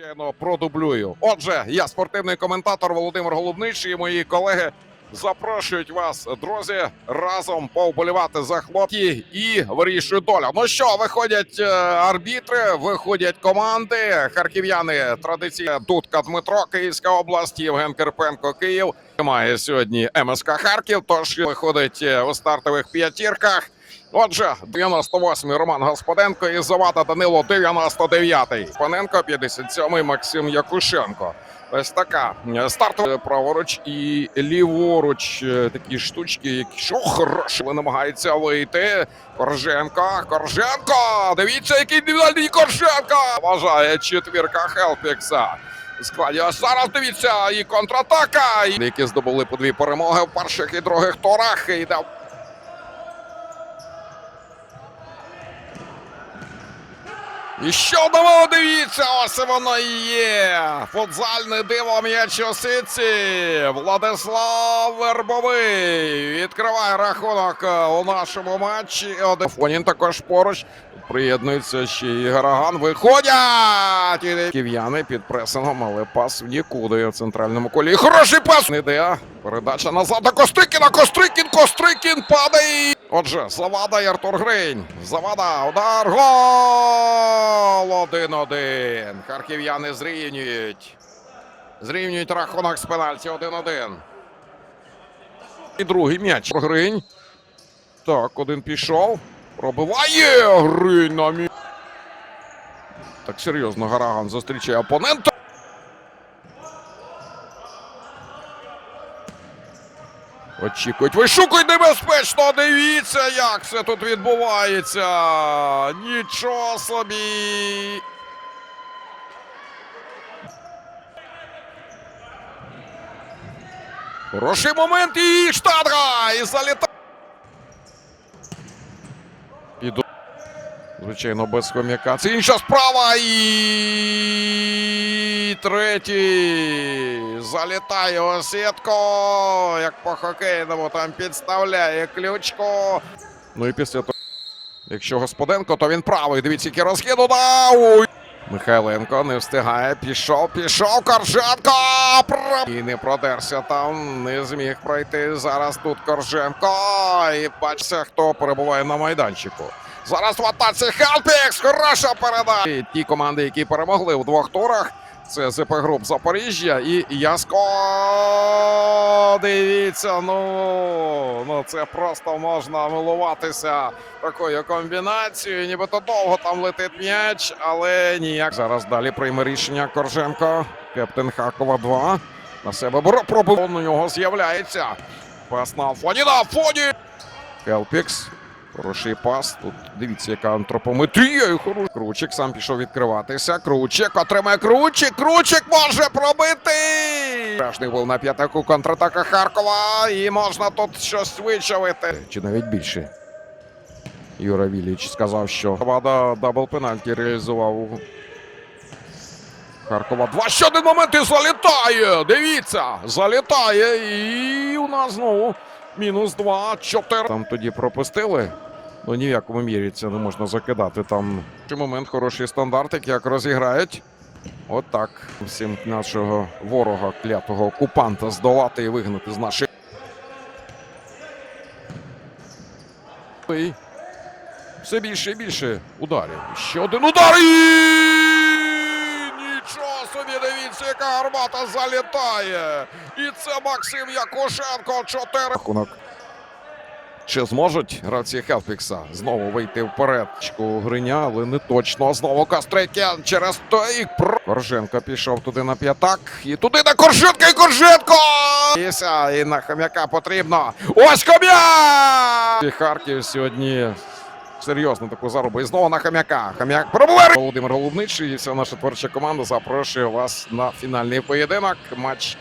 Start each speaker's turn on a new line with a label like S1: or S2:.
S1: Звичайно, продублюю. Отже, я спортивний коментатор Володимир Голубнич і мої колеги запрошують вас, друзі, разом повболівати за хлопці і вирішують доля. Ну що, виходять е, арбітри, виходять команди. Харків'яни традиційно Дудка Дмитро, Київська область, Євген Керпенко, Київ. Має сьогодні МСК Харків. Тож виходить е, у стартових п'ятірках. Отже, 98-й Роман Господенко і Завада Данило 99-й. Паненко 57-й Максим Якушенко. Ось така е, стартова праворуч і ліворуч е, такі штучки, які що хороші ви намагаються вийти. Корженко, Корженко! Дивіться, який індивідуальний Корженко! Вважає четвірка Хелпікса. Складі ось зараз дивіться і контратака, які здобули по дві перемоги в перших і других турах. І йде І що одного дивіться, ось воно і є. Футзальне диво м'яч у сиці. Владислав Вербовий відкриває рахунок е, у нашому матчі. Фонін також поруч. Приєднується ще і Гараган. Виходять! І Ків'яни під пресингом, але пас в нікуди в центральному колі. Хороший пас! Не йде. Передача назад до Кострикіна. Кострикін, Кострикін падає. Отже, Завада і Артур Гринь. Завада, удар, гол! 1-1. Харків'яни зрівнюють. Зрівнюють рахунок з пенальті 1-1. І другий м'яч. Гринь. Так, один пішов. Пробиває Гринь на мі... Так серйозно Гараган зустрічає опонента. Очікують, вишукують небезпечно. Дивіться, як все тут відбувається. Нічого собі. Хороший момент і штанга! І залітає. Звичайно, без хом'яка. Це інша справа. І третій. Залітає Осетко. Як по хокейному там підставляє ключко. Ну і після того. Якщо Господенко, то він правий. Дивіться, який розхід удав. Михайленко не встигає. Пішов, пішов. Корженко. І не продерся там. Не зміг пройти. Зараз тут Корженко. І бачите, хто перебуває на майданчику. Зараз в атаці Хелпікс. Хороша передача. Ті команди, які перемогли в двох турах. Це ЗП Груп Запоріжжя і Яско. Дивіться, ну, ну це просто можна милуватися такою комбінацією. Нібито довго там летить м'яч, але ніяк. Зараз далі прийме рішення Корженко. Кептен Хакова 2. На себе бере пробив. У нього з'являється. Пас на фоні на фоні. Хороший пас. Тут дивіться, яка антропометрія. хорош. Кручик сам пішов відкриватися. Кручик отримає Кручик. Кручик може пробити. Страшний був на п'ятаку контратака Харкова. І можна тут щось вичавити. Чи навіть більше. Юра Віліч сказав, що Вада дабл пенальті реалізував. Харкова. Два ще один момент і залітає. Дивіться, залітає. І у нас знову мінус два, чотири. Там тоді пропустили. Ну ні в якому мірі це не можна закидати. Там момент хороший стандартик, як розіграють. От так. Всім нашого ворога, клятого окупанта, здолати і вигнати з нашої. Все більше і більше ударів. Ще один удар. І... Нічого собі, дивіться, яка гармата залітає. І це Максим Якушенко. Чотири. Рахунок. Чи зможуть гравці Хелфікса знову вийти вперед? Чку Гриня, але не точно. Знову Кострикян через той. Корженко пішов туди на п'ятак. І туди на Корженко і Корженко! І на хом'яка потрібно. Ось хом'як! І Харків сьогодні серйозно таку заробу. І знову на хом'яка. Хом'як пробуває. Володимир Голубничий і вся наша творча команда запрошує вас на фінальний поєдинок. Матч